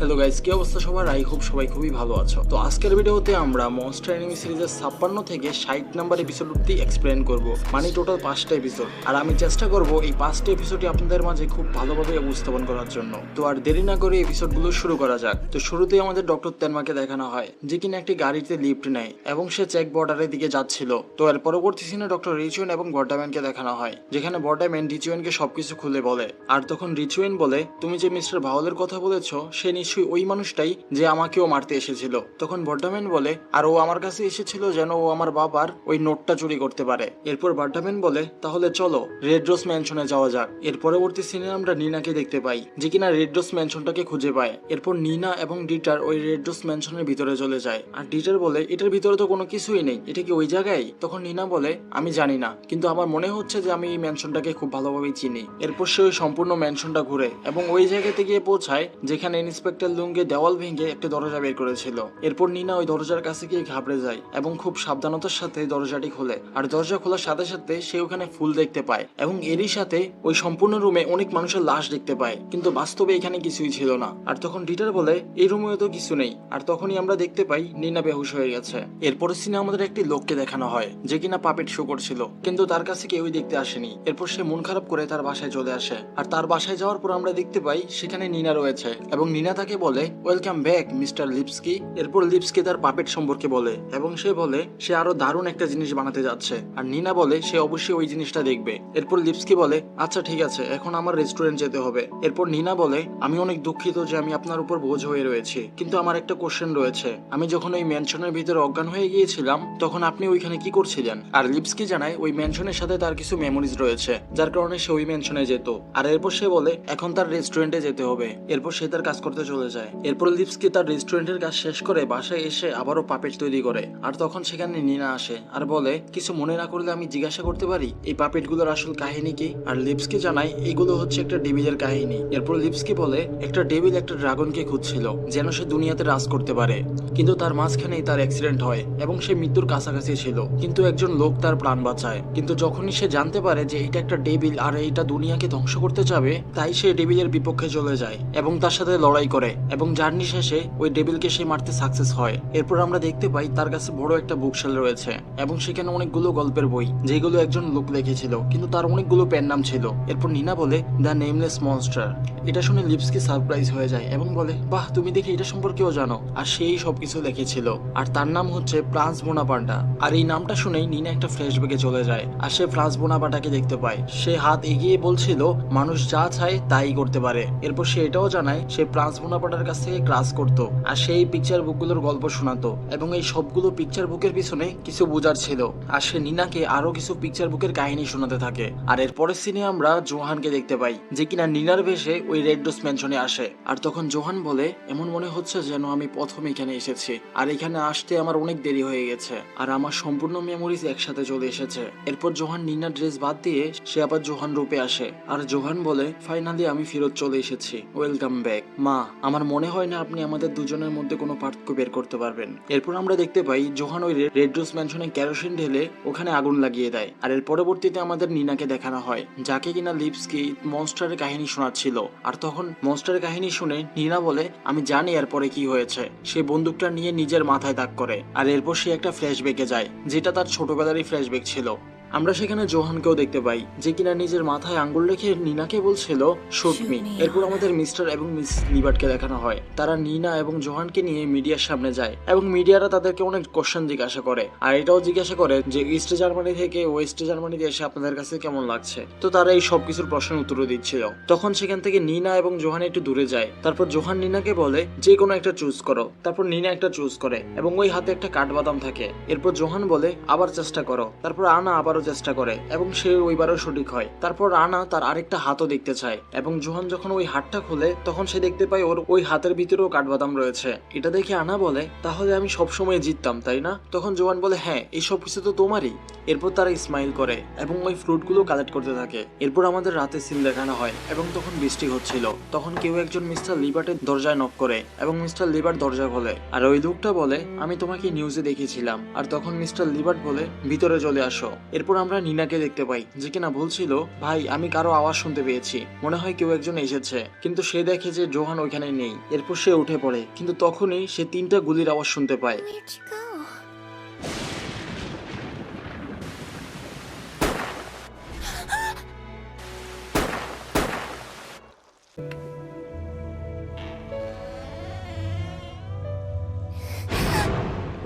Hello guys কি অবস্থা সবার? আই হোপ সবাই খুবই ভালো আছো। তো আজকের ভিডিওতে আমরা মনস্টার এনিমি সিরিজের ছাপ্পান্ন থেকে ষাট নাম্বার এপিসোড অব্দি এক্সপ্লেন করব। মানে টোটাল পাঁচটা এপিসোড আর আমি চেষ্টা করব এই পাঁচটা এপিসোডই আপনাদের মাঝে খুব ভালোভাবে উপস্থাপন করার জন্য। তো আর দেরি না করে এপিসোডগুলো শুরু করা যাক। তো শুরুতেই আমাদের ডক্টর তেনমাকে দেখানো হয়, যে কিনা একটি গাড়িতে লিফট নেয় এবং সে চেক বর্ডারের দিকে যাচ্ছিল। তো এর পরবর্তী সিনে ডক্টর রিচুয়েন এবং বর্ডাম্যানকে দেখানো হয়, যেখানে বর্ডাম্যান রিচুয়েনকে সবকিছু খুলে বলে। আর তখন রিচুয়েন বলে, তুমি যে মিস্টার ভাওলের কথা বলেছ, সে নিশ্চয়ই ওই মানুষটাই যে আমাকেও মারতে এসেছিল। তখন বর্ডাম্যান বলে, আর ও আমার কাছে এসেছিল যেন ও আমার বাবার ওই নোটটা চুরি করতে পারে। এরপর বর্ডাম্যান বলে, তাহলে চলো রেড রোজ ম্যানশনে যাওয়া যাক। এর পরবর্তী সিনে আমরা নিনাকে দেখতে পাই, যে কিনা রেড রোজ ম্যানশনটাকে খুঁজে পায়। এরপর নিনা এবং ডিটার ওই রেড রোজ ম্যানশনের ভিতরে চলে যায়। আর ডিটার বলে, এটার ভিতরে তো কোনো কিছুই নেই, এটা কি ওই জায়গায়? তখন নিনা বলে, আমি জানি না, কিন্তু আমার মনে হচ্ছে যে আমি এই ম্যানশনটাকে খুব ভালোভাবেই চিনি। এরপর সে ওই সম্পূর্ণ ম্যানশনটা ঘুরে এবং ওই জায়গাতে গিয়ে পৌঁছায়, যেখানে ইন্সপেক্টর লুঙ্গে দেওয়াল ভেঙে একটা দরজা বের করেছিল। এরপর নিনা ওই দরজার কাছে গিয়ে ঘাবড়ে যায় এবং খুব সাবধানতার সাথে দরজাটি খোলে। আর দরজা খোলার সাথে সাথে সে ওখানে ফুল দেখতে পায় এবং এরই সাথে ওই সম্পূর্ণ রুমে অনেক মানুষের লাশ দেখতে পায়। কিন্তু বাস্তবে এখানে কিছুই ছিল না। আর তখন ডিটার বলে, এই রুমেও তো কিছু নেই। আর তখনই আমরা দেখতে পাই নিনা বেহুশ হয়ে গেছে। এরপরে সিনে আমাদের একটি লোককে দেখানো হয়, যে কিনা পাপেট শো করছিল। কিন্তু তার কাছে কেউই দেখতে আসেনি। এরপর সে মন খারাপ করে তার বাসায় চলে আসে। আর তার বাসায় যাওয়ার পর আমরা দেখতে পাই সেখানে নিনা রয়েছে এবং নিনা তাকে বলে ওয়েলকাম ব্যাক মিস্টার লিপসকি এরপর লিপসকি তার পাপেট সম্পর্কে বলে, এবং সে বলে, সে আরও দারুণ একটা জিনিস বানাতে যাচ্ছে। আর নিনা বলে, সে অবশ্যই ওই জিনিসটা দেখবে। এরপর লিপসকি বলে আচ্ছা ঠিক আছে, এখন আমার রেস্টুরেন্ট যেতে হবে। এরপর নিনা বলে, আমি অনেক দুঃখিত যে আমি আপনার উপর বোঝ হয়ে রয়েছি, কিন্তু আমার একটা কোশ্চেন রয়েছে। আমি যখন ওই ম্যানশনের ভিতরে অজ্ঞান হয়ে গিয়েছিলাম, তখন আপনি ওইখানে কি করছিলেন? আর লিপসকি জানায়, ওই ম্যানশনের সাথে তার কিছু মেমোরিজ রয়েছে, যার কারণে সে ওই ম্যানশনে যেত। আর এরপর সে বলে, এখন তার রেস্টুরেন্টে যেতে হবে। এরপর সে তার কাজ করতে চলে যায়। এরপর লিপসকি তার রেস্টুরেন্টের কাজ শেষ করে বাসায় এসে আবারও পাপেট তৈরি করে। আর তখন সেখানে নিনা আসে আর বলে, কিছু মনে না করলে আমি জিজ্ঞাসা করতে পারি, এই পাপেটগুলোর আসল কাহিনী কি? আর লিপসকি জানায়, এগুলো হচ্ছে একটা ডেভিলের কাহিনী। এরপর লিপসকি বলে, একটা ডেভিল একটা ড্রাগনকে খুঁজছিল, যেন সে দুনিয়াতে রাজ করতে পারে। কিন্তু তার মাঝখানেই তার অ্যাক্সিডেন্ট হয় এবং সে মৃত্যুর কাছাকাছি ছিল। কিন্তু একজন লোক তার প্রাণ বাঁচায়। কিন্তু যখনই সে জানতে পারে যে এটা একটা ডেভিল আর এইটা দুনিয়াকে ধ্বংস করতে যাবে, তাই সে ডেভিলের বিপক্ষে চলে যায় এবং তার সাথে লড়াই করে। এবং জার্নি শেষে ওই ডেভিলকে সে মারতে সাকসেস হয়। এরপর আমরা দেখতে পাই তার কাছে বড় একটা বুকশেল রয়েছে এবং সেখানে অনেকগুলো গল্পের বই, যেগুলো একজন লোক লিখেছিল, কিন্তু তার অনেকগুলো পেন নাম ছিল। এরপর নিনা বলে দ্য নেমলেস মনস্টার এটা শুনে লিপসকি সারপ্রাইজ হয়ে যায় এবং বলে, বাহ, তুমি দেখি এটা সম্পর্কেও জানো। আর সেই সবকিছু লিখেছিল। আর তার নাম হচ্ছে ফ্রান্স বোনাপান্ডা আর এই নামটা শুনেই নিনা একটা ফ্ল্যাশব্যাকে চলে যায়। আর সে ফ্রান্স বোনাপাটাকে দেখতে পায়। সে হাত এগিয়ে বলছিল, মানুষ যা চায়, তাই করতে পারে। এরপর সে এটাও জানায়, সে ফ্রান্স বোনাপাটার কাছ থেকে ক্লাস করতো আর সেই পিকচার বুকগুলোর গল্প শোনাতো এবং এই সবগুলো পিকচার বুকের পিছনে কিছু বোঝার ছিল। আর সে নিনাকে আরও কিছু পিকচার বুকের কাহিনী শোনাতে থাকে। আর এর পরের সিনে আমরা জোহানকে দেখতে পাই, যে কিনা নিনার বেশে ওই রেড ডোস ম্যানশনে আসে। আর তখন জোহান বলে, এমন মনে হচ্ছে যেন আমি প্রথম এখানে এসেছি। আর এখানে আসতে আমার অনেক দেরি হয়ে গেছে। আর আমার সম্পূর্ণ মেমোরিজ একসাথে চলে এসেছে। এরপর জোহান নিনার ড্রেস বাদ দিয়ে সে আবার জোহান রূপে আসে। আর জোহান বলে ফাইনালি আমি ফেরত চলে এসেছি। ওয়েলকাম ব্যাক মা। আমার মনে হয় না আপনি আমাদের দুজনের মধ্যে কোনো পার্থক্য বের করতে পারবেন। এরপর আমরা দেখতে পাই, জোহান ওই রেড রোজ ম্যানশনে ক্যারোসিন ঢেলে ওখানে আগুন লাগিয়ে দেয়। আর এর পরবর্তীতে আমাদের নিনাকে দেখানো হয়, যাকে কিনা লিপসকি মনস্টারের কাহিনী শোনাচ্ছিল। আর তখন মনস্টারের কাহিনী শুনে নিনা বলে, আমি জানি এরপরে কি হয়েছে। সে বন্দুকটা নিয়ে নিজের মাথায় দাগ করে। আর এরপর সে একটা ফ্ল্যাশব্যাকে যায়, যেটা তার ছোটবেলারই ফ্ল্যাশব্যাক ছিল। আমরা সেখানে জোহানকেও দেখতে পাই যে কিনা নিজের মাথায় আঙ্গুল রেখে নিনাকে বলছিল শুটমি এরপর আমাদের মিস্টার এবং মিস লিবার্টকে দেখানো হয়। তারা নিনা এবং জোহানকে নিয়ে মিডিয়ার সামনে যায় এবং মিডিয়ারা তাদেরকে অনেক কোশ্চেন জিজ্ঞাসা করে। আর এটাও জিজ্ঞাসা করে যে ইস্ট জার্মানি থেকে ওয়েস্ট জার্মানিতে এসে আপনাদের কাছে কেমন লাগছে? তো তারা এই সব কিছুর প্রশ্নের উত্তর দিচ্ছিল। তখন সেখান থেকে নিনা এবং জোহান একটু দূরে যায়। তারপর জোহান নিনাকে বলে যে কোনো একটা চুজ করো। তারপর নিনা একটা চুজ করে এবং ওই হাতে একটা কাঠবাদাম থাকে। এরপর জোহান বলে আবার চেষ্টা করো। তারপর আনা আবারও চেষ্টা করে এবং সে ওইবারও সঠিক হয়। তারপর রানা তার আরেকটা হাতও দেখতে চায় এবং জোহান যখন ওই হাতটা খুলে, তখন সে দেখতে পায় ওর ওই হাতের ভিতরেও কাঠবাদাম রয়েছে। এটা দেখে আনা বলে, তাহলে আমি সবসময় জিততাম, তাই না? তখন জোহান বলে হ্যাঁ এই সব কিছু তো তোমারই। এরপর তারা স্মাইল করে এবং ওই ফ্রুটগুলো কালেক্ট করতে থাকে। এরপর আমাদের রাতে সিন দেখানো হয় এবং তখন বৃষ্টি হচ্ছিল। তখন কেউ একজন মিস্টার লিবার্টের দরজায় নক করে এবং মিস্টার লিবার্ট দরজা খোলে। আর ওই লোকটা বলে, আমি তোমাকে নিউজে দেখেছিলাম। আর তখন মিস্টার লিবার্ট বলে, ভিতরে চলে আসো। এরপর এরপর আমরা নিনাকে দেখতে পাই, যে কিনা বলছিল, ভাই, আমি কারও আওয়াজ শুনতে পেয়েছি। মনে হয় কেউ একজন এসেছে। কিন্তু সে দেখে যে জোহান ওইখানে নেই। এরপর সে উঠে পড়ে। কিন্তু তখনই সে তিনটা গুলির আওয়াজ শুনতে পায়।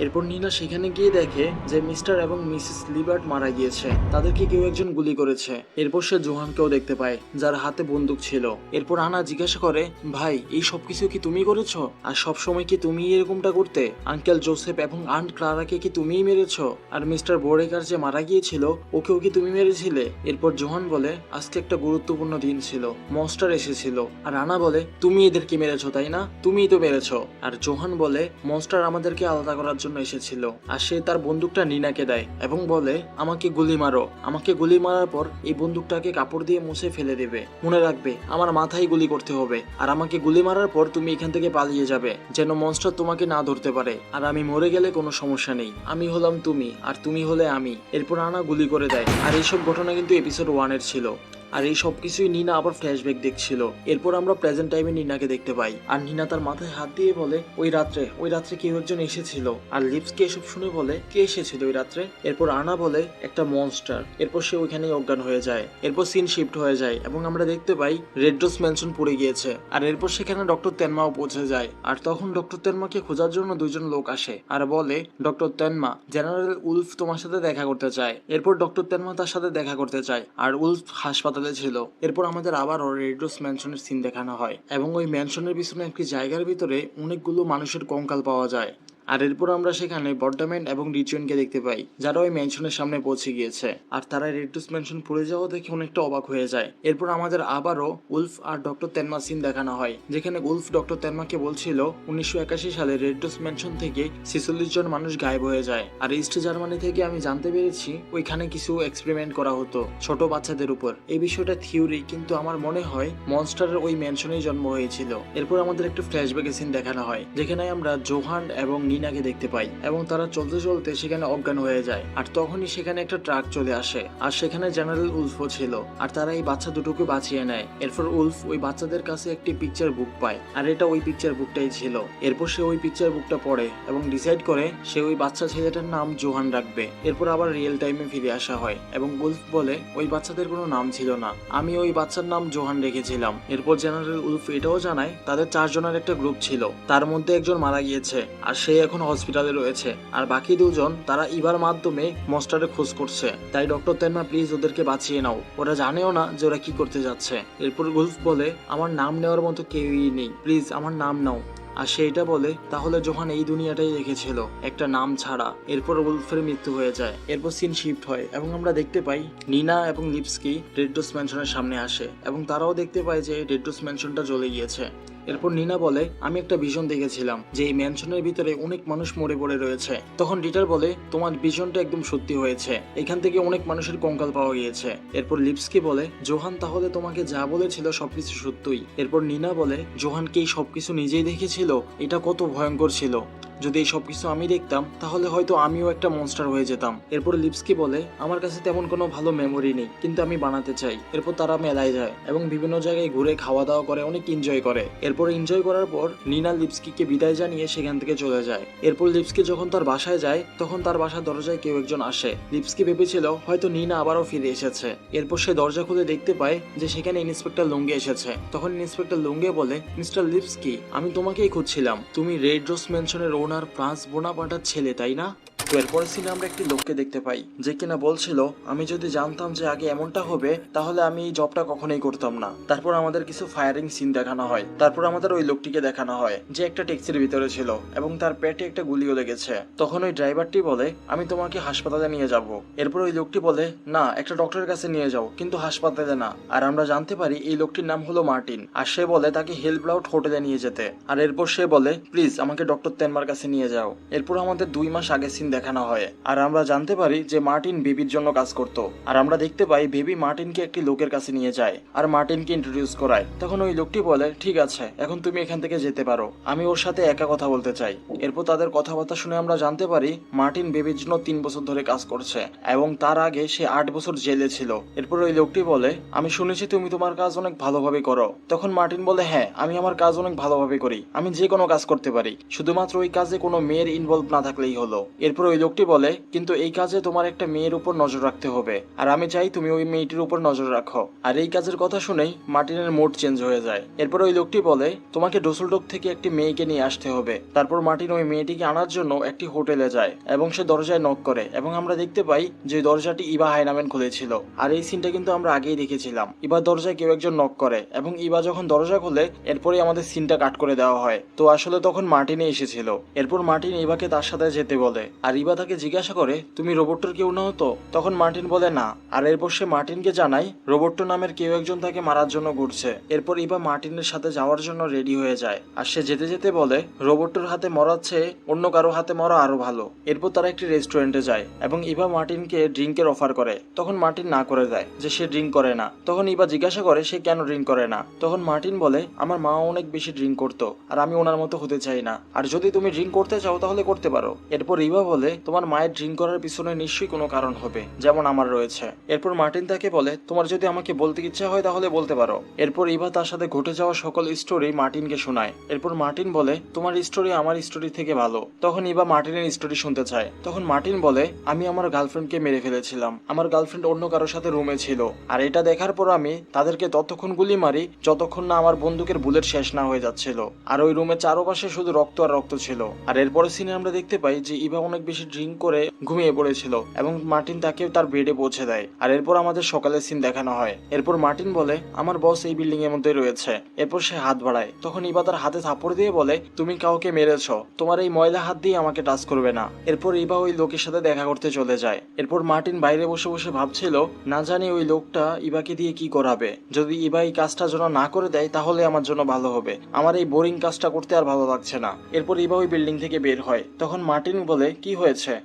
এরপর নীলা সেখানে গিয়ে দেখে যে মিস্টার এবং মিসেস লিবার্ট মারা গিয়েছে। তাদেরকে কেউ একজন গুলি করেছে। এরপর সে জোহানকেও দেখতে পায়, যার হাতে বন্দুক ছিল। এরপর আনা জিজ্ঞাসা করে, ভাই, এই সব কিছু কি তুমি করেছ? আর সব সময় কি তুমি এরকমটা করতে? আঙ্কেল জোসেফ এবং আন্ট ক্লারাকে কি তুমিই মেরেছো? আর মিস্টার বোরেকার যে মারা গিয়েছিল, ওকেও কি তুমি মেরেছিলে? এরপর জোহান বলে, আজকে একটা গুরুত্বপূর্ণ দিন ছিল। মনস্টার এসেছিল। আর আনা বলে, তুমি এদেরকে মেরেছো, তাই না? তুমিই তো মেরেছো। আর জোহান বলে, মনস্টার আমাদেরকে আলাদা করার জন্য এসেছিল। আর সে তার বন্দুকটা নিনাকে দেয় এবং বলে, আমাকে গুলি মারো। আমাকে গুলি মারার পর এই বন্দুকটাকে কাপড় দিয়ে মুছে ফেলে দেবে। মনে রাখবে, আমার মাথায় গুলি করতে হবে। আর আমাকে গুলি মারার পর তুমি এখান থেকে পালিয়ে যাবে, যেন মনস্টার তোমাকে না ধরতে পারে। আর আমি মরে গেলে কোনো সমস্যা নেই। আমি হলাম তুমি, আর তুমি হলে আমি। এরপর আনা গুলি করে দেয়। আর এইসব ঘটনা কিন্তু এপিসোড ওয়ানের ছিল। আর এই সব কিছুই নিনা আবার ফ্ল্যাশব্যাক দেখছিল। এরপর আমরা প্রেজেন্ট টাইমে নিনাকে দেখতে পাই। আর নিনা তার মাথায় হাত দিয়ে বলে, ওই রাত্রে ওই রাত্রে কেউ একজন এসেছিল। আর লিপসকে এসব শুনে বলে, কে এসেছিল ওই রাত্রে? এরপর আনা বলে, একটা মনস্টার এরপর সে ওইখানেই অজ্ঞান হয়ে যায়। এরপর সিন শিফট হয়ে যায় এবং আমরা দেখতে পাই রেড ডোস ম্যানশন পড়ে গিয়েছে। আর এরপর সেখানে ডক্টর তেনমাও পৌঁছে যায়। আর তখন ডক্টর তেনমাকে খোঁজার জন্য দুইজন লোক আসে আর বলে ডক্টর তেনমা জেনারেল উলফ তোমার সাথে দেখা করতে চায়। এরপর ডক্টর তেনমা তার সাথে দেখা করতে চায়। আর উলফ হাসপাতালে ছিল। এরপর আমাদের আবারও রেডরোস ম্যানশনের সিন দেখানো হয় এবং ওই ম্যানশনের পিছনে একটি জায়গার ভিতরে অনেকগুলো মানুষের কঙ্কাল পাওয়া যায়। আর এরপর আমরা সেখানে বর্ডামেন্ট এবং রিচুয়েনকে দেখতে পাই, যারা ওই ম্যানশনের সামনে পৌঁছে গিয়েছে। আর তারা রেড্রোস ম্যানশন পড়ে যাওয়া দেখে অনেকটা অবাক হয়ে যায়। এরপর আমাদের আবারও উলফ আর ডক্টর তেনমা সিন দেখানো হয়, যেখানে উলফ ডক্টর তেনমাকে বলছিল, উনিশশো একাশি সালে রেড্রোস ম্যানশন থেকে ছেচল্লিশ জন মানুষ গায়েব হয়ে যায়। আর ইস্ট জার্মানি থেকে আমি জানতে পেরেছি, ওইখানে কিছু এক্সপেরিমেন্ট করা হতো ছোট বাচ্চাদের উপর। এই বিষয়টা থিওরি কিন্তু আমার মনে হয় মনস্টারের ওই ম্যানশনেই জন্ম হয়েছিল। এরপর আমাদের একটু ফ্ল্যাশব্যাকের সিন দেখানো হয়, যেখানে আমরা জোহান এবং নিনাকে দেখতে পাই এবং তারা চলতে চলতে সেখানে অজ্ঞান হয়ে যায়। আর তখনই সেখানে একটা ট্রাক চলে আসে, আর সেখানে জেনারেল উলফও ছিল, আর তারা এই বাচ্চা দুটোকে বাঁচিয়ে নেয়। এরপর উলফ ওই বাচ্চাদের কাছে একটি পিকচার বুক পায়, আর এটা ওই পিকচার বুকটাই ছিল। এরপর সে ওই পিকচার বুকটা পড়ে এবং ডিসাইড করে সে ওই বাচ্চা ছেলেটার নাম জোহান রাখবে। এরপর আবার রিয়েল টাইমে ফিরে আসা হয় এবং উলফ বলে, ওই বাচ্চাদের কোনো নাম ছিল না। আমি ওই বাচ্চার নাম জোহান রেখেছিলাম। এরপর জেনারেল উলফ এটাও জানায়, তাদের চারজনের একটা গ্রুপ ছিল। তার মধ্যে একজন মারা গিয়েছে, আর সে এখন হসপিটালে রয়েছে। আর বাকি দুজন, তারা ইবার মাধ্যমে মস্টারে খোঁজ করছে। তাই ডক্টর তেনমা প্লিজ ওদেরকে বাঁচিয়ে নাও। ওরা জানেও না যে ওরা কি করতে যাচ্ছে। এরপর গুলফ বলে, আমার নাম নেওয়ার মতো কেউই নেই। প্লিজ আমার নাম নাও। আর সেইটা বলে, তাহলে যখন এই দুনিয়াটাই রেখেছিল, একটা নাম ছাড়া। এরপর উলফের মৃত্যু হয়ে যায়। এরপর সিন শিফট হয় এবং আমরা দেখতে পাই, নিনা এবং লিপসকি রেড্রোস ম্যানশনের সামনে আসে। এবং তারাও দেখতে পায় যে রেড্রোস ম্যানশনটা জ্বলে গিয়েছে। এরপর নিনা বলে, আমি একটা ভিশন দেখেছিলাম, যে এই ম্যানশনের ভিতরে অনেক মানুষ মরে পড়ে রয়েছে। তখন ডিটার বলে, তোমার ভিশনটা একদম সত্যি হয়েছে। এখান থেকে অনেক মানুষের কঙ্কাল পাওয়া গিয়েছে। এরপর লিপসকি বলে, জোহান, তাহলে তোমাকে যা বলেছিল সবকিছু সত্যই। এরপর নিনা বলে, জোহান কি এই সবকিছু নিজেই দেখেছিল? এটা কত ভয়ঙ্কর ছিল। যদি এই সব কিছু আমি দেখতাম, তাহলে হয়তো আমিও একটা মনস্টার হয়ে যেতাম। এরপর লিপসকি বলে, আমার কাছে তেমন কোনো ভালো মেমোরি নেই, কিন্তু আমি বানাতে চাই। এরপর তারা মেলায় যায় এবং বিভিন্ন জায়গায় ঘুরে খাওয়া দাওয়া করে, অনেক এনজয় করে। এরপর এনজয় করার পর নিনা লিপসকিকে বিদায় জানিয়ে সেখান থেকে চলে যায়। এরপর লিপসকি যখন তার বাসায় যায়, তখন তার বাসার দরজায় কেউ একজন আসে। লিপসকি ভেবেছিল, হয়তো নিনা আবারও ফিরে এসেছে। এরপর সে দরজা খুলে দেখতে পায় যে সেখানে ইন্সপেক্টর লুঙ্গে এসেছে। তখন ইন্সপেক্টর লুঙ্গে বলে, মিস্টার লিপসকি, আমি তোমাকেই খুঁজছিলাম। তুমি রেড রোস মেনশনের ওনার ফ্রান্স বোনাপাটার ছেলে তাই না? তো এরপরের সিনে আমরা একটি লোককে দেখতে পাই, যে কিনা বলছিল, আমি যদি জানতাম যে আগে এমনটা হবে, তাহলে আমি এই জবটা কখনোই করতাম না। তারপর আমাদের কিছু ফায়ারিং সিন দেখানো হয়। তারপর আমাদের ওই লোকটিকে দেখানো হয়, যে একটা ট্যাক্সির ভিতরে ছিল এবং তার পেটে একটা গুলিও লেগেছে। তখন ওই ড্রাইভারটি বলে, আমি তোমাকে হাসপাতালে নিয়ে যাব। এরপর ওই লোকটি বলে, না, একটা ডক্টরের কাছে নিয়ে যাও, কিন্তু হাসপাতালে না। আর আমরা জানতে পারি, এই লোকটির নাম হলো মার্টিন। আর সে বলে, তাকে হেল্প আউট হোটেলে নিয়ে যেতে। আর এরপর সে বলে, প্লিজ, আমাকে ডক্টর তেনমার কাছে নিয়ে যাও। এরপর আমাদের দুই মাস আগে সিন দেখা দেখানো হয়। আর আমরা জানতে পারি যে মার্টিন বেবির জন্য কাজ করত। আর আমরা দেখতে পাই বেবি মার্টিনকে একটি লোকের কাছে নিয়ে যায় আর মার্টিনকে ইন্ট্রোডিউস করায়। তখন ওই লোকটি বলে, ঠিক আছে, এখন তুমি এখান থেকে যেতে পারো। আমি ওর সাথে একা কথা বলতে চাই। এরপর তাদের কথাবার্তা শুনে আমরা জানতে পারি মার্টিন বেবির জন্য তিন বছর ধরে কাজ করছে এবং তার আগে সে আট বছর জেলে ছিল। এরপর ওই লোকটি বলে, আমি শুনেছি তুমি তোমার কাজ অনেক ভালোভাবে করো। তখন মার্টিন বলে হ্যাঁ আমি আমার কাজ অনেক ভালোভাবে করি। আমি যে কোনো কাজ করতে পারি। শুধুমাত্র ওই কাজে কোনো মেয়ের ইনভলভ না থাকলেই হলো। এরপর ওই লোকটি বলে, কিন্তু এই কাজে তোমার একটা মেয়ের উপর নজর রাখতে হবে। আর আমি চাই তুমি ওই মেয়েটির উপর নজর রাখো। আর এই কাজের কথা শুনেই মার্টিনের মোড চেঞ্জ হয়ে যায়। এরপর ওই লোকটি বলে, তোমাকে ডোসলডোক থেকে একটি মেয়েকে নিয়ে আসতে হবে। তারপর মার্টিন ওই মেয়েটিকে আনার জন্য একটি হোটেলে যায় এবং সে দরজায় নক করে এবং আমরা দেখতে পাই যে দরজাটি ইবা হাইনামেন খুলেছিল। আর এই সিনটা কিন্তু আমরা আগেই দেখেছিলাম। ইবার দরজায় কেউ একজন নক করে এবং ইবা যখন দরজা খুলে এরপরে আমাদের সিনটা কাট করে দেওয়া হয়। তো আসলে তখন মার্টিনে এসেছিল। এরপর মার্টিন ইবাকে তার সাথে যেতে বলে। আর ইবা তাকে জিজ্ঞাসা করে, তুমি রোবটর কেউ নাও তো? তখন মার্টিন বলে, না। আর এরপর সে মার্টিনকে জানায়, রোবট্টো নামের কেউ একজন তাকে মারার জন্য ঘুরছে। এরপর ইবা মার্টিনের সাথে যাওয়ার জন্য রেডি হয়ে যায়। আর সে যেতে যেতে বলে, রোবট্টোর হাতে মরাচ্ছে অন্য কারও হাতে মরা আরও ভালো। এরপর তারা একটি রেস্টুরেন্টে যায় এবং ইবা মার্টিনকে ড্রিঙ্কের অফার করে। তখন মার্টিন না করে দেয় যে সে ড্রিঙ্ক করে না। তখন ইবা জিজ্ঞাসা করে, সে কেন ড্রিঙ্ক করে না? তখন মার্টিন বলে, আমার মা অনেক বেশি ড্রিঙ্ক করতো, আর আমি ওনার মতো হতে চাই না। আর যদি তুমি ড্রিঙ্ক করতে চাও তাহলে করতে পারো। এরপর ইবা বলে তোমার মায়ের ড্রিঙ্ক করার পিছনে নিশ্চয়ই কোনো কারণ হবে, যেমন আমার রয়েছে। এরপর মার্টিন তাকে বলে, তোমার যদি আমাকে বলতে ইচ্ছা হয় তাহলে বলতে পারো। এরপর ইভা তার সাথে ঘটে যাওয়া সকল স্টোরি মার্টিনকে শোনায়। এরপর মার্টিন বলে, তোমার স্টোরি আমার স্টোরি থেকে ভালো। তখন ইভা মার্টিনের স্টোরি শুনতে চায়। তখন মার্টিন বলে, আমি আমার গার্লফ্রেন্ডকে মেরে ফেলেছিলাম। আমার গার্লফ্রেন্ড অন্য কারোর সাথে রুমে ছিল। আর এটা দেখার পর আমি তাদেরকে ততক্ষণ গুলি মারি, যতক্ষণ না আমার বন্দুকের বুলেট শেষ না হয়ে যাচ্ছিল। আর ওই রুমে চারপাশে শুধু রক্ত আর রক্ত ছিল। আর এরপরে সিনে আমরা দেখতে পাই যে ইভা অনেক বেশি ড্রিঙ্ক করে ঘুমিয়ে পড়েছিল এবং মার্টিন তাকে তার বেডে পৌঁছে দেয়। আর এরপর আমাদের সকালের সিন দেখানো হয়। এরপর মার্টিন বলে, আমার বস এই বিল্ডিং এর মধ্যে রয়েছে। এরপর সে হাত বাড়ায়। তখন ইবা তার হাতে থাপড় দিয়ে বলে, তুমি কাউকে মেরেছ। তোমার এই ময়লা হাত দিয়ে আমাকে টাচ করবে না। এরপর ইবা ওই লোকের সাথে দেখা করতে চলে যায়। এরপর মার্টিন বাইরে বসে বসে ভাবছিল, না জানি ওই লোকটা ইবাকে দিয়ে কি করাবে। যদি ইবা এই কাজটা যেন না করে দেয়, তাহলে আমার জন্য ভালো হবে। আমার এই বোরিং কাজটা করতে আর ভালো লাগছে না। এরপর ইবা ওই বিল্ডিং থেকে বের হয়। তখন মার্টিন বলে, কি হয়েছে?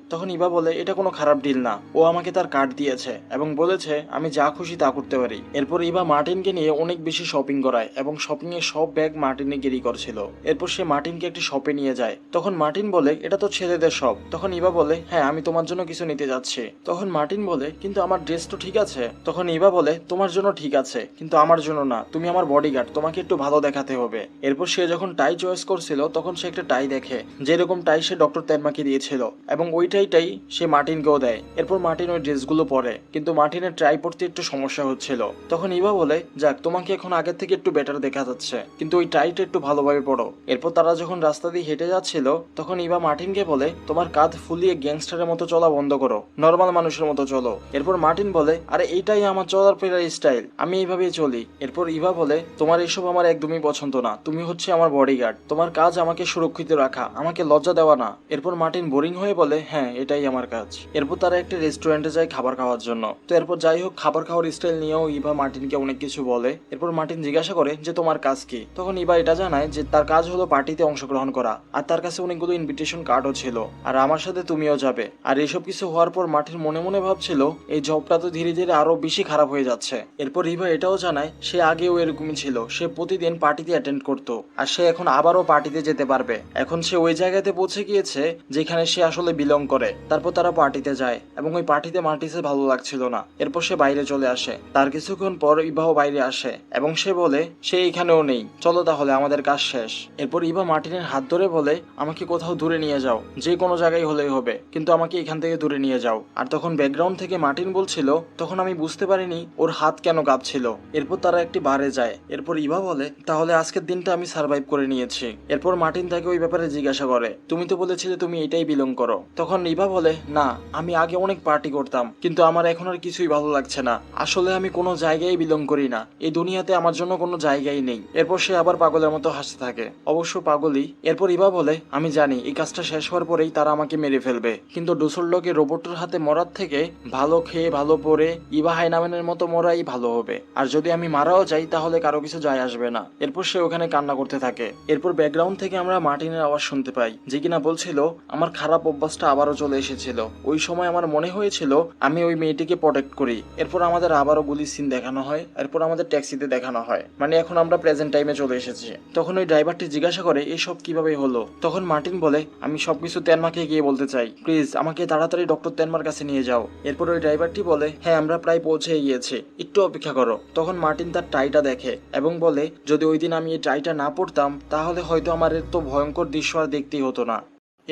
তখন ইবা বলে, এটা কোনো খারাপ ডিল না। ও আমাকে তার কার্ড দিয়েছে এবং বলেছে, আমি যা খুশি তা করতে পারি। এরপর ইবা মার্টিনকে নিয়ে অনেক বেশি শপিং করায় এবং শপিং এর সব ব্যাগ মার্টিনে গেরি করছিল। এরপর সে মার্টিনকে একটি শপে নিয়ে যায়। তখন মার্টিন বলে, এটা তো ছেলেদের শপ তখন ইবা বলে হ্যাঁ আমি তোমার জন্য কিছু নিতে যাচ্ছি। তখন মার্টিন বলে, কিন্তু আমার ড্রেস তো ঠিক আছে। তখন ইবা বলে, তোমার জন্য ঠিক আছে, কিন্তু আমার জন্য না। তুমি আমার বডিগার্ড তোমাকে একটু ভালো দেখাতে হবে। এরপর সে যখন টাই চয়েস করছিল, তখন সে একটা টাই দেখে, যেরকম টাই সে ডক্টর তেনমাকে দিয়েছিল। এবং ওই টাইটাই সে মার্টিনকেও দেয়। এরপর মার্টিন ওই ড্রেসগুলো পরে। কিন্তু মার্টিনের ট্রাই পড়তে একটু সমস্যা হচ্ছিল। তখন ইভা বলে, যাক, তোমাকে এখন আগের থেকে একটু বেটার দেখা যাচ্ছে। কিন্তু ওই টাইটা একটু ভালোভাবে পড়ো এরপর তারা যখন রাস্তা দিয়ে হেঁটে যাচ্ছিল, তখন ইভা মার্টিনকে বলে, তোমার কাঁধ ফুলিয়ে গ্যাংস্টারের মতো চলা বন্ধ করো। নর্মাল মানুষের মতো চলো। এরপর মার্টিন বলে, আরে, এইটাই আমার চলার ফেরার স্টাইল আমি এইভাবেই চলি। এরপর ইভা বলে, তোমার এইসব আমার একদমই পছন্দ না। তুমি হচ্ছে আমার বডিগার্ড তোমার কাজ আমাকে সুরক্ষিত রাখা। আমাকে লজ্জা দেওয়া না। এরপর মার্টিন বোরিং হয়ে বলে হ্যাঁ এটাই আমার কাজ। এরপর তারা একটা রেস্টুরেন্টে যায় খাবার খাওয়ার জন্য। তো এরপর যাই হোক, খাবার খাওয়ার স্টাইল নিয়েও ইভা মার্টিনকে অনেক কিছু বলে। এরপর মার্টিন জিজ্ঞাসা করে যে, তোমার কাজ কি? তখন ইভা এটা জানায় যে, তার কাজ হলো পার্টিতে অংশগ্রহণ করা, আর তার কাছে অনেকগুলো ইনভিটেশন কার্ডও ছিল, আর আমার সাথে তুমিও যাবে। আর এসব কিছু হওয়ার পর মার্টিন মনে মনে ভাবছিল, এই জবটা তো ধীরে ধীরে আরও বেশি খারাপ হয়ে যাচ্ছে। এরপর ইভা এটাও জানায়, সে আগেও এরকমই ছিল, সে প্রতিদিন পার্টিতে অ্যাটেন্ড করতো, আর সে এখন আবারও পার্টিতে যেতে পারবে। এখন সে ওই জায়গাতে পৌঁছে গিয়েছে, যেখানে সে আসলে বিলং করে। তারপর তারা পার্টিতে যায় এবং ওই পার্টিতে মার্টিসে ভালো লাগছিল না। এরপর সে বাইরে চলে আসে। তার কিছুক্ষণ পর ইভাও বাইরে আসে এবং সে বলে, সে এখানেও নেই। চলো তাহলে, আমাদের কাজ শেষ। এরপর ইভা মার্টিনের হাত ধরে বলে, আমাকে কোথাও দূরে নিয়ে যাও। যে কোনো জায়গায় হলেই হবে। কিন্তু আমাকে এখান থেকে দূরে নিয়ে যাও। আর তখন ব্যাকগ্রাউন্ড থেকে মার্টিন বলছিল, তখন আমি বুঝতে পারিনি ওর হাত কেন কাঁপছিল। এরপর তারা একটি বারে যায়। এরপর ইভা বলে, তাহলে আজকের দিনটা আমি সার্ভাইভ করে নিয়েছি। এরপর মার্টিন তাকে ওই ব্যাপারে জিজ্ঞাসা করে, তুমি তো বলেছিলে তুমি এটাই বিলং করো। তখন ইভা বলে, না, আমি আগে অনেক পার্টি করতাম, কিন্তু আমার এখন আর কিছুই ভালো লাগছে না। আসলে আমি কোনো জায়গায় বিলং করি না। এই দুনিয়াতে আমার জন্য কোনো জায়গাই নেই। এরপর সে আবার পাগলের মতো হাসতে থাকে। অবশ্য পাগলই। এরপর ইভা বলে, আমি জানি, এই কাজটা শেষ হওয়ার পরেই তারা আমাকে মেরে ফেলবে। কিন্তু ডুসল্ডকে রোবটের হাতে মরার থেকে ভালো খেয়ে ভালো পরে ইভা হাইনামেনের মতো মরাই ভালো হবে। আর যদি আমি মারাও যাই, তাহলে কারও কিছু যায় আসবে না। এরপর সে ওখানে কান্না করতে থাকে। এরপর ব্যাকগ্রাউন্ড থেকে আমরা মার্টিনের আওয়াজ শুনতে পাই, যে কিনা বলছিল, আমার খারাপ অভ্যাসটা আবারও চলে এসেছিল। ওই সময় আমার মনে হয়েছিল, আমি ওই মেয়েটিকে প্রোটেক্ট করি। এরপর আমাদের আবারও গুলির সিন দেখানো হয়, এরপর আমাদের ট্যাক্সিতে দেখানো হয়। মানে এখন আমরা প্রেজেন্ট টাইমে চলে এসেছি। তখন ওই ড্রাইভারটি জিজ্ঞাসা করে এসব কীভাবে হলো? তখন মার্টিন বলে, আমি সবকিছু তেনমাকে গিয়ে বলতে চাই। প্লিজ আমাকে তাড়াতাড়ি ডক্টর তেনমার কাছে নিয়ে যাও। এরপর ওই ড্রাইভারটি বলে হ্যাঁ আমরা প্রায় পৌঁছে গিয়েছি। একটু অপেক্ষা করো। তখন মার্টিন তার টাইটা দেখে এবং বলে, যদি ওই দিন আমি এই টাইটা না পড়তাম তাহলে হয়তো আমার এত ভয়ঙ্কর দৃশ্য আর দেখতেই হতো না।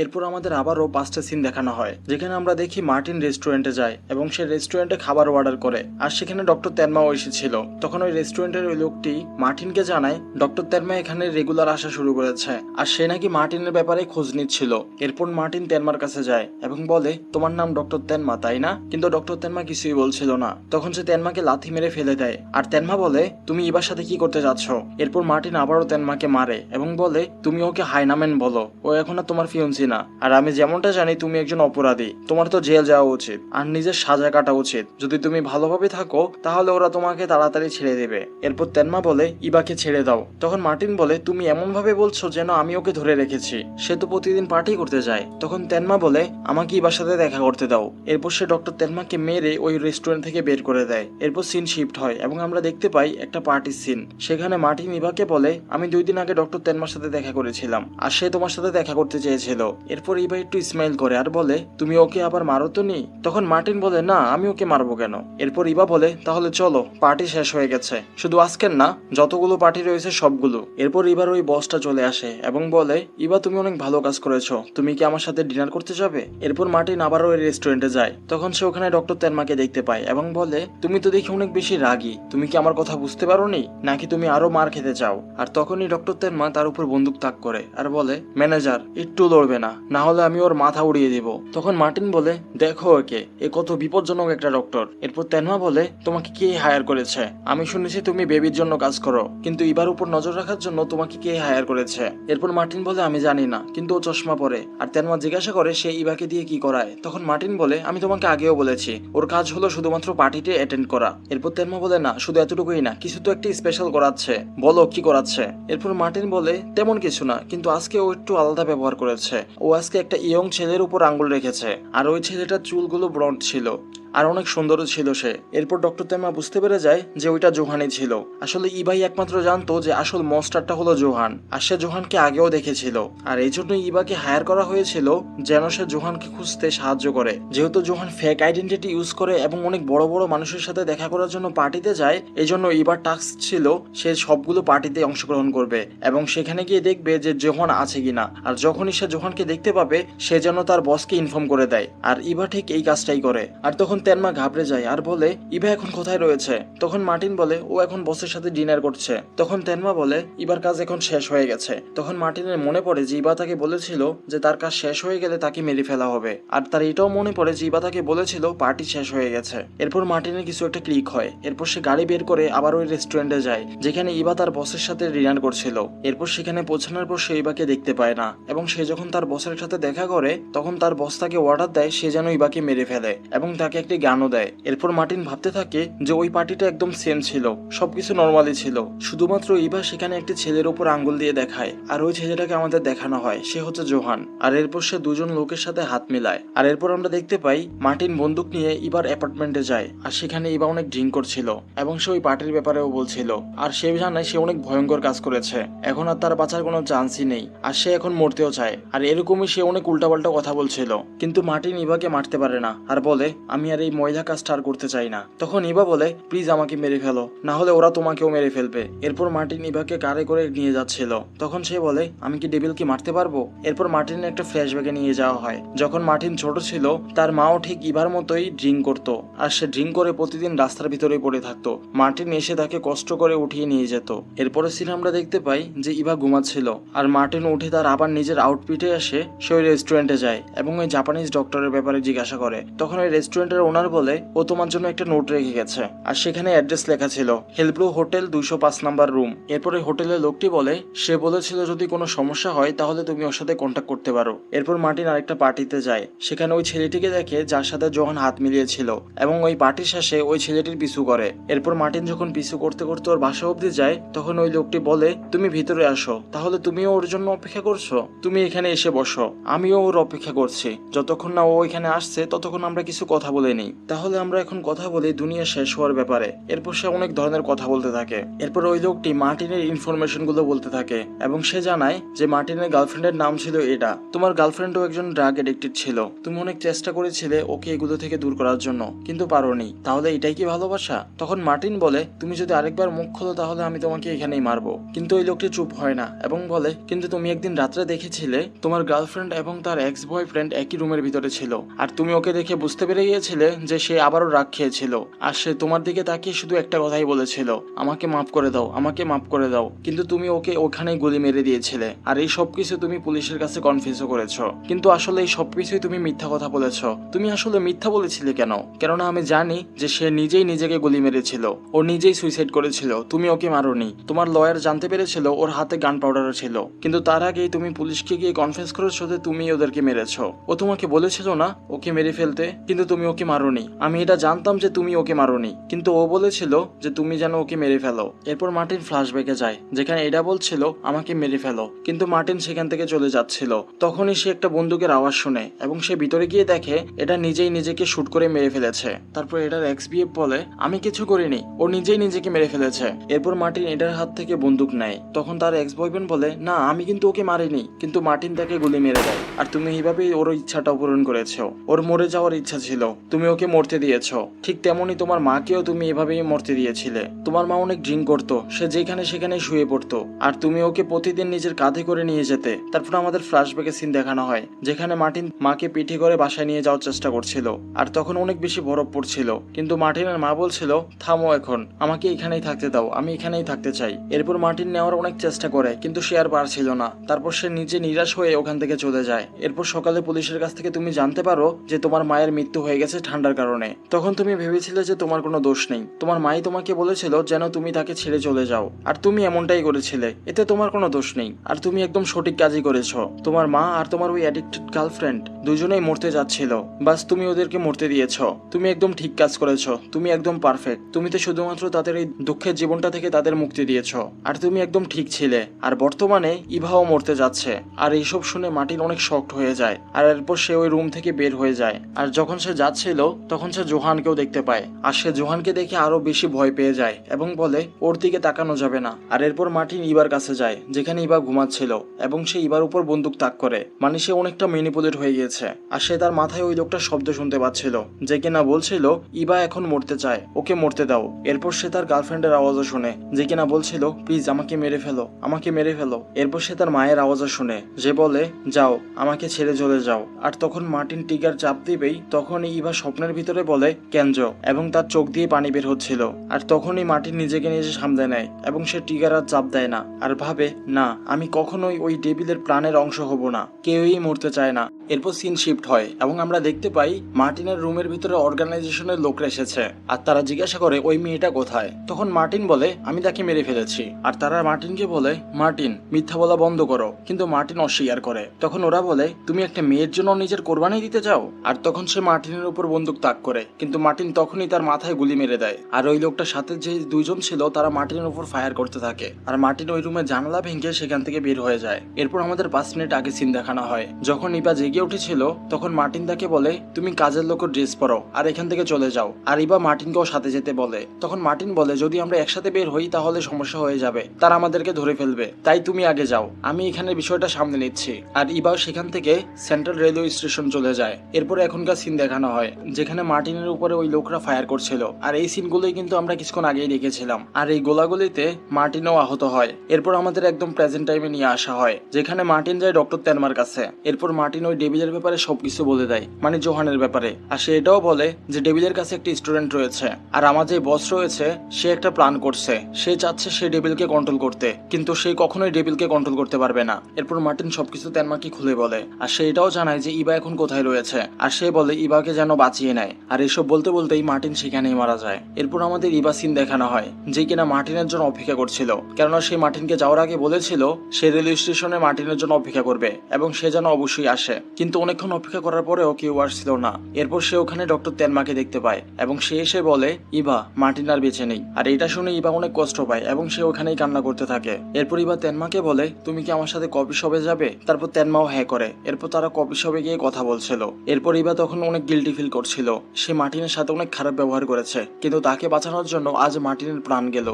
এরপর আমাদের আবারও পাঁচটা সিন দেখানো হয়, যেখানে আমরা দেখি মার্টিন রেস্টুরেন্টে যায় এবং সে রেস্টুরেন্টে খাবার অর্ডার করে। আর সেখানে ডক্টর তেনমাও এসেছিল। তখন ওই রেস্টুরেন্টের ওই লোকটি মার্টিনকে জানায়, ডক্টর তেনমা এখানে রেগুলার আসা শুরু করেছে। আর সে নাকি মার্টিনের ব্যাপারে খোঁজ নিচ্ছিল। এরপর মার্টিন তেনমার কাছে যায় এবং বলে, তোমার নাম ডক্টর তেনমা তাই না? কিন্তু ডক্টর তেনমা কিছুই বলছিল না। তখন সে তেনমাকে লাথি মেরে ফেলে দেয়। আর তেনমা বলে, তুমি ইবার সাথে কি করতে যাচ্ছ? এরপর মার্টিন আবারও তেনমাকে মারে এবং বলে, তুমি ওকে হাইনামেন বলো। ও এখন আর তোমার ফিয়ন্সি না। আর আমি যেমনটা জানি তুমি একজন অপরাধী। তোমার তো জেল যাওয়া উচিত। আর নিজের সাজা কাটা উচিত। যদি তুমি ভালোভাবে থাকো, তাহলে ওরা তোমাকে তাড়াতাড়ি ছেড়ে দেবে। এরপর তেনমা বলে, ইবাকে ছেড়ে দাও। তখন মার্টিন বলে, তুমি এমন ভাবে বলছো যেন আমি ওকে ধরে রেখেছি। সে তো প্রতিদিন পার্টি করতে যায়। তখন তেনমা বলে, আমাকে ইবার সাথে দেখা করতে দাও। এরপর সে ডক্টর তেনমাকে মেরে ওই রেস্টুরেন্ট থেকে বের করে দেয়। এরপর সিন শিফট হয় এবং আমরা দেখতে পাই একটা পার্টির সিন। সেখানে মার্টিন ইবাকে বলে, আমি দুই দিন আগে ডক্টর তেনমার সাথে দেখা করেছিলাম। আর সে তোমার সাথে দেখা করতে চেয়েছিল। এরপর ইবা একটু স্মাইল করে আর বলে, তুমি ওকে আবার মারো তো নি? তখন মার্টিন বলে, না, আমি ওকে মারবো কেন? এরপর ইবা বলে, তাহলে চলো পার্টি শেষ হয়ে গেছে। শুধু আজকের না, যতগুলো পার্টি রয়েছে সবগুলো। এরপর ইবার ওই বসটা চলে আসে এবং বলে ইবা তুমি অনেক ভালো কাজ করেছ। তুমি কি আমার সাথে ডিনার করতে যাবে? এরপর মার্টিন আবার ওই রেস্টুরেন্টে যায়। তখন সে ওখানে ডক্টর তেনমাকে দেখতে পায় এবং বলে, তুমি তো দেখি অনেক বেশি রাগী। তুমি কি আমার কথা বুঝতে পারোনি? নাকি তুমি আরও মার খেতে চাও? আর তখনই ডক্টর তেনমা তার উপর বন্দুক তাক করে আর বলে ম্যানেজার একটু লড়বে না না হলে আমি ওর মাথা উড়িয়ে দিব। তখন মার্টিন বলে, দেখো ওকে এ কত বিপজ্জনক একটা ডক্টর। এরপর তেনমা বলে, তোমাকে কে হায়ার করেছে? আমি শুনেছি তুমি বেবির জন্য কাজ করো, কিন্তু ইবার উপর নজর রাখার জন্য তোমাকে কে হায়ার করেছে? এরপর মার্টিন বলে, আমি জানি না, কিন্তু ও চশমা পরে। আর তেনমা জিজ্ঞাসা করে, সে ইবাকে দিয়ে কি করায়? তখন মার্টিন বলে, আমি তোমাকে আগেও বলেছি, ওর কাজ হলো শুধুমাত্র পার্টিতে অ্যাটেন্ড করা। এরপর তেনমা বলে, না, শুধু এতটুকুই না, কিছু তো একটা স্পেশাল করাচ্ছে। বলো, কি করাচ্ছে? এরপর মার্টিন বলে, তেমন কিছু না, কিন্তু আজকে ও একটু আলাদা ব্যবহার করেছে। ও আজকে একটা ইয়ং ছেলের উপর আঙ্গুল রেখেছে। আর ওই ছেলেটার চুলগুলো ব্রন্ড ছিল। আর অনেক সুন্দরও ছিল সে। এরপর ডক্টর তেমা বুঝতে পেরে যায় যে ওইটা জোহানই ছিল। আসলে ইবাই একমাত্র জানতো যে আসল মনস্টারটা হলো জোহান, আর সে জোহানকে আগেও দেখেছিল। আর এই জন্য ইবাকে হায়ার করা হয়েছিল যেন সে জোহানকে খুঁজতে সাহায্য করে। যেহেতু জোহান ফেক আইডেন্টিটি ইউজ করে এবং অনেক বড় বড় মানুষের সাথে দেখা করার জন্য পার্টিতে যায় এই জন্য ইবার টাস্ক ছিল সে সবগুলো পার্টিতে অংশগ্রহণ করবে এবং সেখানে গিয়ে দেখবে যে জোহান আছে কিনা। আর যখনই সে জোহানকে দেখতে পাবে, সে যেন তার বসকে ইনফর্ম করে দেয়। আর ইবা ঠিক এই কাজটাই করে। আর তখন তেনমা ঘাবড়ে যায় আর বলে, ইভা এখন কোথায় রয়েছে? তখন মার্টিন বলে, ও এখন বসের সাথে ডিনার করছে। তখন তেনমা বলে ইবার কাজ এখন শেষ হয়ে গেছে। তখন মার্টিনের মনে পড়ে যে ইবা তাকে বলেছিল যে তার কাজ শেষ হয়ে গেলে তাকে মেরে ফেলা হবে। আর তার এটাও মনে পড়ে যে ইবা তাকে বলেছিল পার্টি শেষ হয়ে গেছে। এরপর মার্টিনের কিছু একটা ক্লিক হয়। এরপর সে গাড়ি বের করে আবার ওই রেস্টুরেন্টে যায়, যেখানে ইবা তার বসের সাথে ডিনার করছিল। এরপর সেখানে পৌঁছানোর পর সে ইবাকে দেখতে পায় না এবং সে যখন তার বসের সাথে দেখা করে, তখন তার বস তাকে অর্ডার দেয়, সে যেন ইবাকে মেরে ফেলে এবং তাকে একটি গানও দেয়। এরপর মার্টিন ভাবতে থাকে যে ওই পার্টিটা একদম সেম ছিল, সবকিছু নর্মালি ছিল। শুধুমাত্র ইভা সেখানে একটি ছেলের উপর আঙ্গুল দিয়ে দেখায়, আর ওই ছেলেটাকে আমাদের দেখানো হয়, সে হচ্ছে জোহান। আর এরপর সে দুজন লোকের সাথে হাত মিলায়। আর এরপর আমরা দেখতে পাই, মার্টিন বন্দুক নিয়ে ইবার অ্যাপার্টমেন্টে যায়, আর সেখানে ইবা অনেক ড্রিঙ্ক করছিল, এবং সে ওই পার্টির ব্যাপারেও বলছিল। আর সে জানায় সে অনেক ভয়ঙ্কর কাজ করেছে। এখন আর তার বাঁচার কোনো চান্সই নেই, আর সে এখন মরতেও চায়। আর এরকমই সে অনেক উল্টাপাল্টা কথা বলছিল। কিন্তু মার্টিন ইভাকে মারতে পারে না, আর বলে, আমি আর এই মহিলা কাজটা আর করতে চাই না। তখন ইভা বলে, প্লিজ আমাকে মেরে ফেলো। না হলে ওরা তোমাকেও মেরে ফেলবে। এরপর মার্টিন ইভাকে কারে করে নিয়ে যাচ্ছিল। তখন সে বলে, আমি কি ডেভিলকে মারতে পারব? এরপর মার্টিন একটা ফ্ল্যাশব্যাকে নিয়ে যাওয়া হয়। যখন মার্টিন ছোট ছিল, তার মাও ঠিক ইভার মতোই ড্রিঙ্ক করতো। আর সে ড্রিঙ্ক করে প্রতিদিন রাস্তার ভিতরে পড়ে থাকতো। মার্টিন এসে তাকে কষ্ট করে উঠিয়ে নিয়ে যেত। এরপরে সিনে আমরা দেখতে পাই যে ইভা ঘুমাচ্ছিল। আর মার্টিন উঠে তার আবার নিজের আউটপিটে এসে সে ওই রেস্টুরেন্টে যায় এবং ওই জাপানিজ ডক্টরের ব্যাপারে জিজ্ঞাসা করে। তখন ওই রেস্টুরেন্টের ওনার বলে, ও তোমার জন্য একটা নোট রেখে গেছে। আর সেখানে অ্যাড্রেস লেখা ছিল হেলব্রু হোটেল দুইশো পাঁচ নাম্বার রুম এরপরে হোটেলের লোকটি বলে, সে বলেছিল যদি কোনো সমস্যা হয় তাহলে তুমি ওর সাথে কন্ট্যাক্ট করতে পারো। এরপর মার্টিন আরেকটা পার্টিতে যায়। সেখানে ওই ছেলেটিকে দেখে যার সাথে জোহান হাত মিলিয়েছিল এবং ওই পার্টির শেষে ওই ছেলেটির পিছু করে। এরপর মার্টিন যখন পিছু করতে করতে ওর বাসা অব্দি যায়, তখন ওই লোকটি বলে, তুমি ভিতরে আসো, তাহলে তুমিও ওর জন্য অপেক্ষা করছ? তুমি এখানে এসে বসো, আমিও ওর অপেক্ষা করছি। যতক্ষণ না ও এখানে আসছে, ততক্ষণ আমরা কিছু কথা বলে নিই। তাহলে আমরা এখন কথা বলি দুনিয়া শেষ হওয়ার ব্যাপারে। এরপর সে অনেক ধরনের কথা বলতে থাকে। এরপর ওই লোকটি মার্টিনের ইনফরমেশনগুলো বলতে থাকে এবং সে জানায় যে মার্টিনের গার্লফ্রেন্ডের নাম ছিল এটা। তোমার গার্লফ্রেন্ডও একজন ড্রাগ এডিক্টেড ছিল। তুমি অনেক চেষ্টা করেছিলে ওকে এগুলো থেকে দূর করার জন্য, কিন্তু পারোনি। তাহলে এটাই কি ভালোবাসা? তখন মার্টিন বলে, তুমি যদি আরেকবার মুখ খোলো তাহলে আমি তোমাকে এখানেই মারবো। কিন্তু ওই লোকটি চুপ হয় না এবং বলে, কিন্তু তুমি একদিন রাত্রে দেখেছিলে তোমার গার্লফ্রেন্ড এবং তার এক্স বয়ফ্রেন্ড একই রুমের ভিতরে ছিল। আর তুমি ওকে দেখে বুঝতে পেরে গিয়েছিলে যে সে আবারও রাগ খেয়েছিল। আর সে তোমার দিকে তাকিয়ে শুধু একটা কথাই বলেছিল, আমাকে মাফ করে দাও, আমাকে মাফ করে দাও। কিন্তু তুমি ওকে ওখানেই গুলি মেরে দিয়েছিলে। আর এই সব কিছু তুমি পুলিশের কাছে কনফিউজও করেছ। কিন্তু আসলে এই সব কিছুই তুমি মিথ্যা কথা বলেছ। তুমি আসলে মিথ্যা বলেছিলে কেন? কেননা আমি জানি যে সে নিজেই নিজেকে গুলি মেরেছিল। ও নিজেই সুইসাইড করেছিল। তুমি ওকে মারোনি। তোমার লয়ার জানতে পেরেছিল ওর হাতে গান পাউডারও ছিল। কিন্তু তার আগেই তুমি পুলিশকে গিয়ে কনফেস করেছ যে তুমি ওদেরকে মেরেছো। ও তোমাকে বলেছিল না ওকে মেরে ফেলতে? কিন্তু তুমি ওকে মারোনি। আমি এটা জানতাম যে তুমি ওকে মারোনি, কিন্তু ও বলেছিল যে তুমি যেন ওকে মেরে ফেলো। এরপর মার্টিন ফ্ল্যাশব্যাকে যায়, যেখানে এটা বলছিল, আমাকে মেরে ফেলো। কিন্তু মার্টিন সেখান থেকে চলে যাচ্ছিল। তখনই সে একটা বন্দুকের আওয়াজ শুনে এবং সে ভিতরে গিয়ে দেখে, এটা নিজেই নিজেকে শুট করে মেরে ফেলেছে। তারপর এটার এক্স বিএফ বলে, আমি কিছু করিনি, ও নিজেই নিজেকে মেরে ফেলেছে। এরপর মার্টিন এটার হাত থেকে বন্দুক নেয়। তখন তার এক্স বয়ফ্রেন্ড বলে, না, আমি কিন্তু ওকে মারিনি। কিন্তু মার্টিন তাকে গুলি মেরে দেয়। আর তুমি এইভাবেই ওর ইচ্ছাটা পূরণ করেছ। ওর মরে যাওয়ার ইচ্ছা ছিল। তুমি ওকে মরতে দিয়েছ। ঠিক তেমনই তোমার মাকেও তুমি এভাবেই মরতে দিয়েছিলে। তোমার মা অনেক ড্রিঙ্ক করতো, সে যেখানে সেখানে শুয়ে পড়তো। আর তুমি ওকে প্রতিদিন নিজের কাঁধে করে নিয়ে যেতে। তারপর আমাদের ফ্ল্যাশব্যাকে সিন দেখানো হয়, যেখানে মার্টিন মাকে পিঠে করে বাসায় নিয়ে যাওয়ার চেষ্টা করছিল। আর তখন অনেক বেশি বরফ পড়ছিল। কিন্তু মার্টিনের মা বলছিল, থামো এখন, আমাকে এখানেই থাকতে দাও, আমি এখানেই থাকতে চাই। এরপর মার্টিন নেওয়ার অনেক চেষ্টা করে, কিন্তু সে আর পারছিল না। তারপর সে নিজে নিরাশ হয়ে ওখান থেকে চলে যায়। এরপর সকালে পুলিশের কাছ থেকে তুমি জানতে পারো যে তোমার মায়ের মৃত্যু হয়ে গেছে ঠান্ডার কারণে। তখন তুমি ভেবেছিলে যে তোমার কোনো দোষ নেই। তোমার মাই তোমাকে বলেছিল যেন তুমি তাকে ছেড়ে চলে যাও। আর তুমি এমনটাই করেছিলে। এতে তোমার কোনো দোষ নেই। আর তুমি একদম সঠিক কাজই করেছ। তোমার মা আর তোমার ওই অ্যাডিক্টেড গার্লফ্রেন্ড দুজনেই মরতে যাচ্ছিল। বাস, তুমি ওদেরকে মরতে দিয়েছ। তুমি একদম ঠিক কাজ করেছ। তুমি একদম পারফেক্ট তুমি তো শুধুমাত্র তাদের এই দুঃখের জীবনটা থেকে তাদের মুক্তি দিয়েছ। আর তুমি একদম ঠিক ছিলে। আর বর্তমানে ইভাও মরতে যাচ্ছে। আর এইসব শুনে মাটির অনেক শক্ট হয়ে যায়। আর এরপর সে ওই রুম থেকে বের হয়ে যায়। আর যখন সে যাচ্ছিল তখন সে জোহানকেও দেখতে পায়। আর সে জোহানকে দেখে আরও বেশি ভয় পেয়ে যায় এবং বলে, ওর দিকে তাকানো যাবে না। আর এরপর মার্টিন ইবার কাছে যায়, যেখানে ইবা ঘুমাচ্ছিল এবং সে ইবার উপর বন্দুক তাক করে মানে সে অনেকটা মেনিপুলেট হয়ে গিয়েছে। আর সে তার মাথায় ওই লোকটা শব্দ শুনতে পাচ্ছিল, যে কিনা বলছিল, ইবা এখন মরতে চায়, ওকে মরতে দাও। এরপর সে তার গার্লফ্রেন্ডের আওয়াজও শুনে, যে কিনা বলছিল, প্লিজ আমাকে মেরে ফেলো, আমাকে মেরে ফেলো। এরপর সে তার মায়ের আওয়াজও শুনে, যে বলে, যাও, আমাকে ছেড়ে চলে যাও। আর তখন মার্টিন টিগার চাপ দিবেই তখন ইভা স্বপ্নের ভিতরে বলে কেন্দ্র এবং তার চোখ দিয়ে পানি বের হচ্ছিল। আর তখনই মাটি নিজেকে নিজে সামলে নেয় এবং সে টিগার আর চাপ দেয় না। আর ভাবে, না, আমি কখনোই ওই ডেবিলের প্রাণের অংশ হব না। কেউই মরতে চায় না। এরপর সিন শিফট হয় এবং আমরা দেখতে পাই মার্টিনের রুমের ভিতরে অর্গানাইজেশনের লোকরা এসেছে। আর তারা জিজ্ঞাসা করে, ওই মেয়েটা কোথায়? তখন মার্টিন বলে, আমি তাকে মেরে ফেলেছি। আর তারা মার্টিনকে বলে, মার্টিন, মিথ্যা বলা বন্ধ করো। কিন্তু মার্টিন অস্বীকার করে। তখন ওরা বলে, তুমি একটা মেয়ের জন্য নিজের কোরবানি দিতে চাও? আর তখন সে মার্টিনের উপর বন্দুক তাক করে। কিন্তু মার্টিন তখনই তার মাথায় গুলি মেরে দেয়। আর ওই লোকটার সাথে যে দুইজন ছিল, তারা মার্টিনের উপর ফায়ার করতে থাকে। আর মার্টিন ওই রুমে জানালা ভেঙে সেখান থেকে বের হয়ে যায়। এরপর আমাদের পাঁচ মিনিট আগে সিন দেখানো হয়, যখন ইবা জেগে উঠেছিল, তখন মার্টিন তাকে বলে, তুমি কাজের লোকের ড্রেস পরো আর এখান থেকে চলে যাও। আর ইবা মার্টিনকেও সাথে যেতে বলে। তখন মার্টিন বলে, যদি আমরা একসাথে বের হই, তাহলে সমস্যা হয়ে যাবে। তারা আমাদেরকে ধরে ফেলবে। তাই তুমি আগে যাও। আমি এখানে বিষয়টা সামনে নিচ্ছি। আর ইবাও সেখান থেকে সেন্ট্রাল রেলওয়ে স্টেশন চলে যায়। এরপর এখনকার সিন দেখানো হয়, যেখানে মার্টিনের উপরে ওই লোকরা ফায়ার করছিল। আর এই সিনগুলোই কিন্তু আমরা কিছুক্ষণ আগেই দেখেছিলাম। আর এই গোলাগুলিতে মার্টিনও আহত হয়। এরপর আমাদের একদম প্রেজেন্ট টাইমে নিয়ে আসা হয়, যেখানে মার্টিন যায় ডক্টর তেনমার কাছে। এরপর মার্টিন ওই ডেভিলের ব্যাপারে সবকিছু বলে দেয় মানে জোহানের ব্যাপারে। আর সে এটাও বলে যে ডেভিলের কাছে একটি স্টুডেন্ট রয়েছে, আর আমার যে বস রয়েছে, সে একটা প্ল্যান করছে। সে চাচ্ছে সে ডেভিলকে কন্ট্রোল করতে, কিন্তু সে কখনোই ডেভিলকে কন্ট্রোল করতে পারবে না। এরপর মার্টিন সবকিছু তেনমাকে খুলে বলে, আর সে এটাও জানায় যে ইবা এখন কোথায় রয়েছে। আর সে বলে, ইবাকে যেন বাঁচিয়ে নেয়। আর এসব বলতে বলতেই মার্টিন সেখানেই মারা যায়। এরপর আমাদের ইবা সিন দেখানো হয়, যে কিনা মার্টিনের জন্য অপেক্ষা করছিল। কেননা সে মার্টিনকে যাওয়ার আগে বলেছিল, সে রেল স্টেশনে মার্টিনের জন্য অপেক্ষা করবে, এবং সে যেন অবশ্যই আসে। কিন্তু অনেকক্ষণ অপেক্ষা করার পরেও কেউ আসছিল না। এরপর সে ওখানে ডক্টর তেনমাকে দেখতে পায় এবং সে এসে বলে ইবা মার্টিন আর বেঁচে নেই। আর এটা শুনে ইবা অনেক কষ্ট পায় এবং সে ওখানেই কান্না করতে থাকে। এরপর ইবা তেনমাকে বলে, তুমি কি আমার সাথে কফি শপে যাবে? তারপর তেনমাও হ্যাঁ করে। এরপর তারা কফি শপে গিয়ে কথা বলছিল। এরপর ইবা তখন অনেক গিল্টি ফিল করছিল। সে মার্টিনের সাথে অনেক খারাপ ব্যবহার করেছে, কিন্তু তাকে বাঁচানোর জন্য আজ মার্টিনের প্রাণ গেল।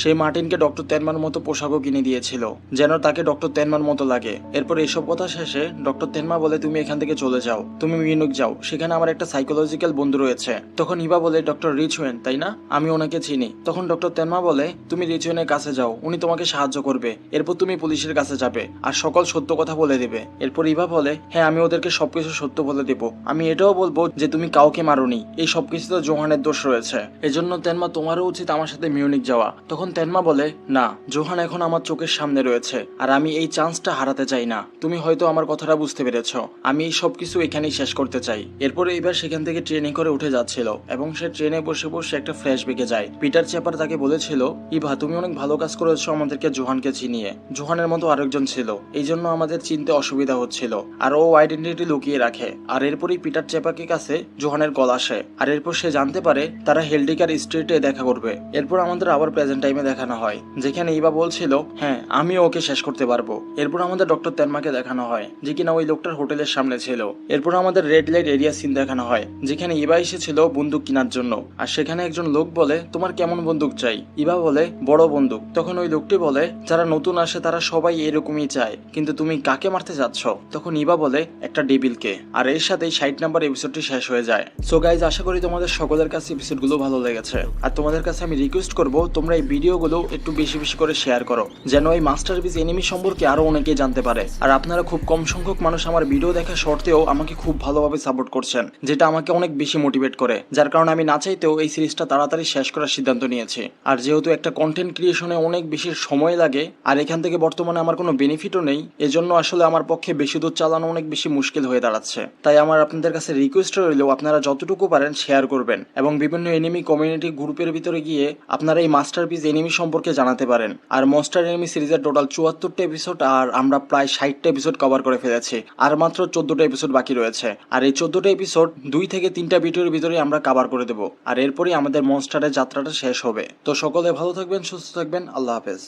সে মার্টিনকে ডক্টর তেনমার মতো পোশাকও কিনে দিয়েছিল, যেন তাকে ডক্টর তেনমার মতো লাগে। এরপর এইসব কথা শেষে ডক্টর তেনমা বলে তুমি এখান থেকে চলে যাও। তুমি মিউনিক যাও। সেখানে আমার একটা সাইকোলজিক্যাল বন্ধু রয়েছে। তখন ইবা বলে, ডক্টর রিচওয়েন তাই না? আমি ওনাকে চিনি। তখন ডক্টর তেনমা বলে, তুমি রিচওয়েনের কাছে যাও। উনি তোমাকে সাহায্য করবে। এরপর তুমি পুলিশের কাছে যাবে আর সকল সত্য কথা বলে দেবে। এরপর ইভা বলে হ্যাঁ আমি ওদেরকে সবকিছু সত্য বলে দেব। আমি এটাও বলব যে তুমি কাউকে মারোনি। এই সবকিছু তো জোহানের দোষ রয়েছে। এজন্য তেনমা, তোমারও উচিত আমার সাথে মিউনিক যাওয়া। তখন তেনমা বলে, না, জোহান এখন আমার চোখের সামনে রয়েছে। আর আমি এই চান্সটা হারাতে চাই না। তুমি হয়তো আমার কথাটা বুঝতে পেরেছ। আমি এই সবকিছু এখানেই শেষ করতে চাই। এরপরে এবার সেখান থেকে ট্রেনে করে উঠে যাচ্ছিল এবং সে ট্রেনে বসে বসে একটা ফ্ল্যাশ বেগে যায়। পিটার চেপার তাকে বলেছিল, ইভা, তুমি অনেক ভালো কাজ করেছ আমাদেরকে জোহানকে চিনিয়ে জোহানের মতো আরেকজন ছিল। এই জন্য আমাদের চিনতে অসুবিধা হচ্ছিল। আর ও আইডেন্টিটি লুকিয়ে রাখে। আর এরপরই পিটার চেপাকে কাছে জোহানের কল আসে। আর এরপর সে জানতে পারে, তারা হেলডিকার স্ট্রিটে দেখা করবে। এরপর আমাদের আবার প্রেজেন্ট টাইমে দেখানো হয়, যেখানে ইবা বলছিল হ্যাঁ আমি ওকে শেষ করতে পারব। এরপর আমাদের ডক্টর তেনমাকে দেখানো হয়, যে কিনা ওই লোকটার হোটেলের সামনে ছিল। এরপর আমাদের রেড লাইট এরিয়া সিন দেখানো হয়, যেখানে ইবা এসেছিল বন্দুক কেনার জন্য। আর সেখানে একজন লোক বলে, তোমার কেমন বন্দুক চাই? ইবা বলে, বড় বন্দুক। তখন ওই লোকটি বলে, যারা নতুন আসে তারা সবাই এরকমই চায়, কিন্তু তুমি কাকে মারতে যাচ্ছ? তখন ইবা বলে, একটা ডেবিলকে আর এর সাথেই ষাট নাম্বার এপিসোডটি শেষ হয়ে যায়। সো গাইজ আশা করি তোমাদের সকলের কাছে এপিসোডগুলো ভালো লেগেছে। আর তোমাদের কাছে আমি রিকোয়েস্ট করব, তোমরা এই ভিডিওগুলো একটু বেশি বেশি করে শেয়ার করো, যেন এই মাস্টারপিস এনিমি সম্পর্কে আরও অনেকে জানতে পারে। আর আপনারা খুব কম সংখ্যক মানুষ আমার ভিডিও দেখা সত্ত্বেও আমাকে খুব ভালোভাবে সাপোর্ট করছেন, যেটা আমাকে অনেক বেশি মোটিভেট করে। যার কারণে আমি না চাইতেও এই সিরিজটা তাড়াতাড়ি শেষ করার সিদ্ধান্ত নিয়েছি। আর যেহেতু একটা কন্টেন্ট ক্রিয়েশনে অনেক বেশি সময় লাগে, আর এখান থেকে বর্তমানে আমার কোনো বেনিফিটও নেই, এজন্য আসলে আমার পক্ষে বেশি দূর চালানো অনেক বেশি মুশকিল হয়ে দাঁড়াচ্ছে। তাই আমার আপনাদের কাছে রিকোয়েস্ট রইলেও আপনারা যতটুকু পারেন শেয়ার করবেন এবং বিভিন্ন এনিমি কমিউনিটি গ্রুপের ভিতরে গিয়ে আপনারা এই মাস্টারপিস এনিমি সম্পর্কে জানাতে পারেন। আর মস্টার এনিমি সিরিজের টোটাল চুয়াত্তরটা এপিসোড আর আমরা প্রায় ষাটটা এপিসোড কভার করে ফেলেছি। আর মাত্র চোদ্দটা এপিসোড বাকি রয়েছে। আর এই চোদ্দটা এপিসোড দুই থেকে তিনটা ভিডিওর ভিতরে আমরা কাভার করে দেবো। আর এরপরই আমাদের মনস্টারের যাত্রাটা শেষ হবে। তো সকলে ভালো থাকবেন, সুস্থ থাকবেন, আল্লাহ হাফেজ।